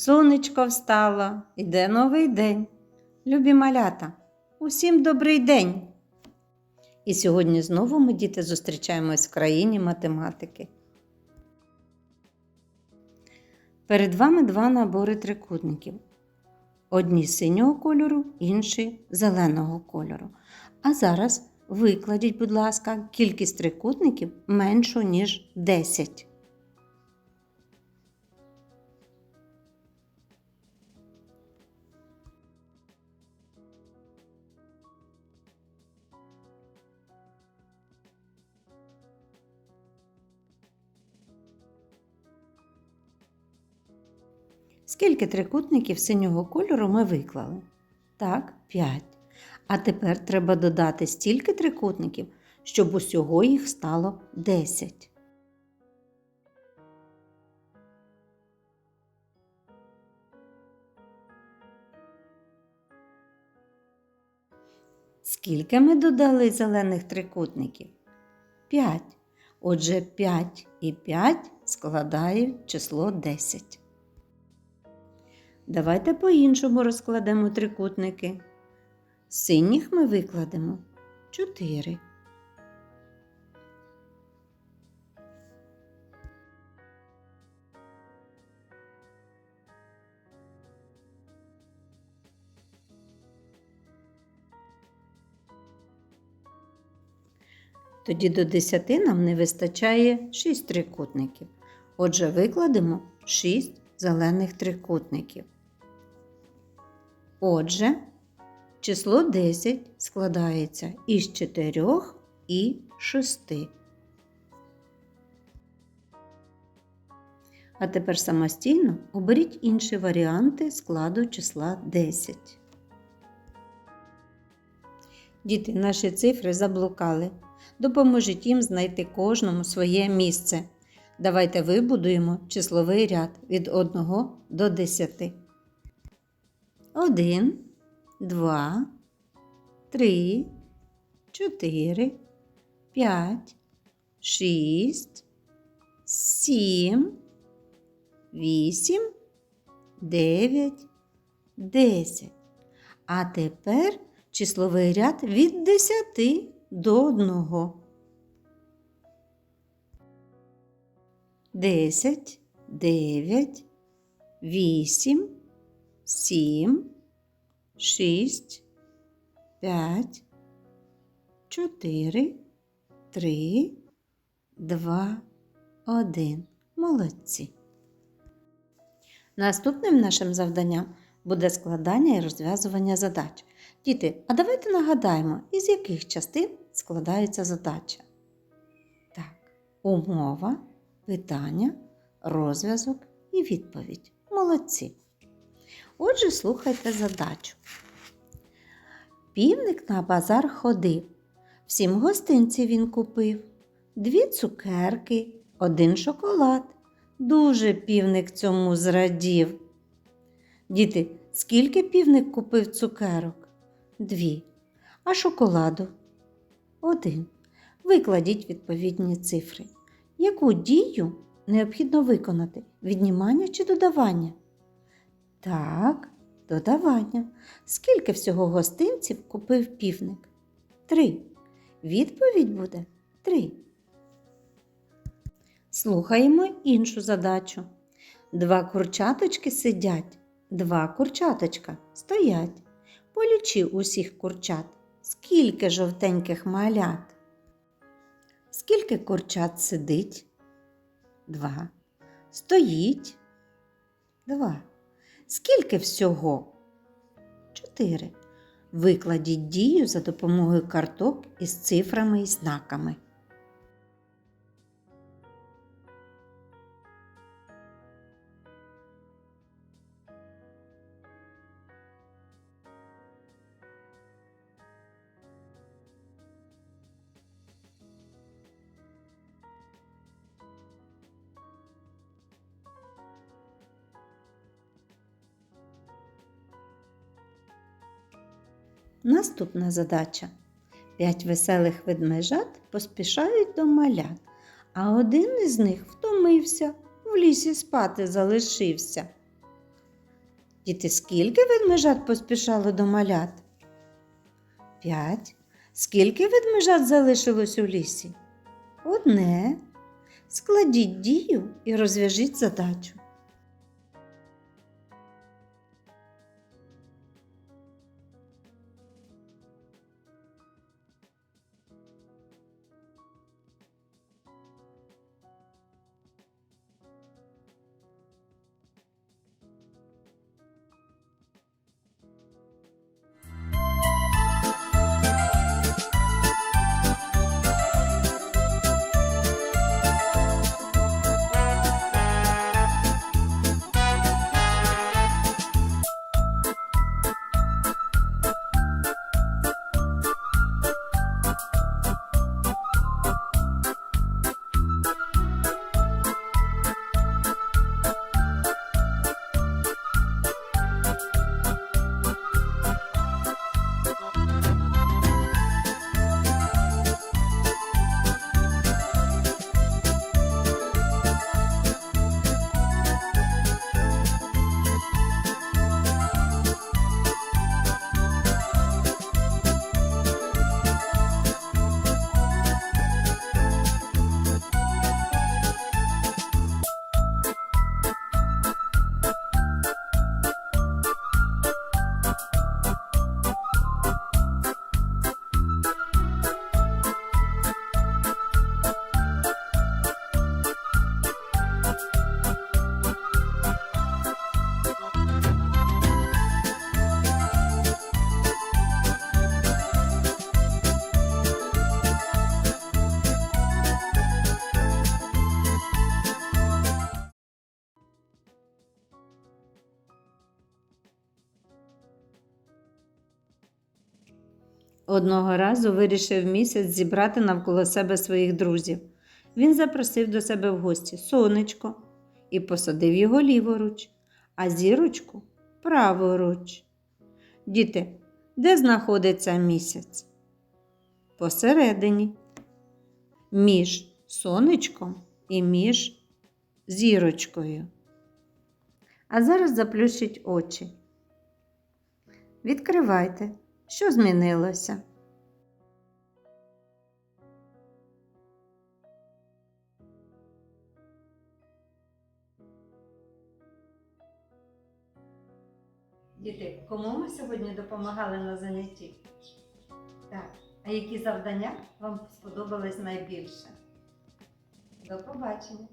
Сонечко встало, іде новий день. Любі малята, усім добрий день! І сьогодні знову ми, діти, зустрічаємось в країні математики. Перед вами два набори трикутників. Одні синього кольору, інші зеленого кольору. А зараз викладіть, будь ласка, кількість трикутників меншу, ніж 10. Скільки трикутників синього кольору ми виклали? Так, 5. А тепер треба додати стільки трикутників, щоб усього їх стало 10. Скільки ми додали зелених трикутників? 5. Отже, 5 і 5 складають число 10. Давайте по-іншому розкладемо трикутники. Синіх ми викладемо 4. Тоді до 10 нам не вистачає 6 трикутників. Отже, викладемо 6 зелених трикутників. Отже, число 10 складається із 4 і 6. А тепер самостійно оберіть інші варіанти складу числа 10. Діти, наші цифри заблукали. Допоможіть їм знайти кожному своє місце. Давайте вибудуємо числовий ряд від 1 до 10. 1, 2, 3, 4, 5, 6, 7, 8, 9, 10. А тепер числовий ряд від 10 до 1. 10, 9, 8, 7, 6, 5, 4, 3, 2, 1. Молодці. Наступним нашим завданням буде складання і розв'язування задач. Діти, а давайте нагадаємо, із яких частин складається задача. Так, умова, питання, розв'язок і відповідь. Молодці. Отже, слухайте задачу. Півник на базар ходив. Всім гостинці він купив. Дві цукерки, один шоколад. Дуже півник цьому зрадів. Діти, скільки півник купив цукерок? Дві. А шоколаду? Один. Викладіть відповідні цифри. Яку дію необхідно виконати? Віднімання чи додавання? Так, додавання. Скільки всього гостинців купив півник? Три. Відповідь буде три. Слухаємо іншу задачу. Два курчаточки сидять, два курчаточка стоять. Полічи усіх курчат. Скільки жовтеньких малят? Скільки курчат сидить? Два. Стоїть? Два. Скільки всього? Чотири. Викладіть дію за допомогою карток із цифрами і знаками. Наступна задача. П'ять веселих ведмежат поспішають до малят, а один із них втомився, в лісі спати залишився. Діти, скільки ведмежат поспішало до малят? П'ять. Скільки ведмежат залишилось у лісі? Одне. Складіть дію і розв'яжіть задачу. Одного разу вирішив місяць зібрати навколо себе своїх друзів. Він запросив до себе в гості сонечко і посадив його ліворуч, а зірочку праворуч. Діти, де знаходиться місяць? Посередині, між сонечком і між зірочкою. А зараз заплющіть очі. Відкривайте. Що змінилося? Діти, кому ми сьогодні допомагали на занятті? Так. А які завдання вам сподобались найбільше? До побачення!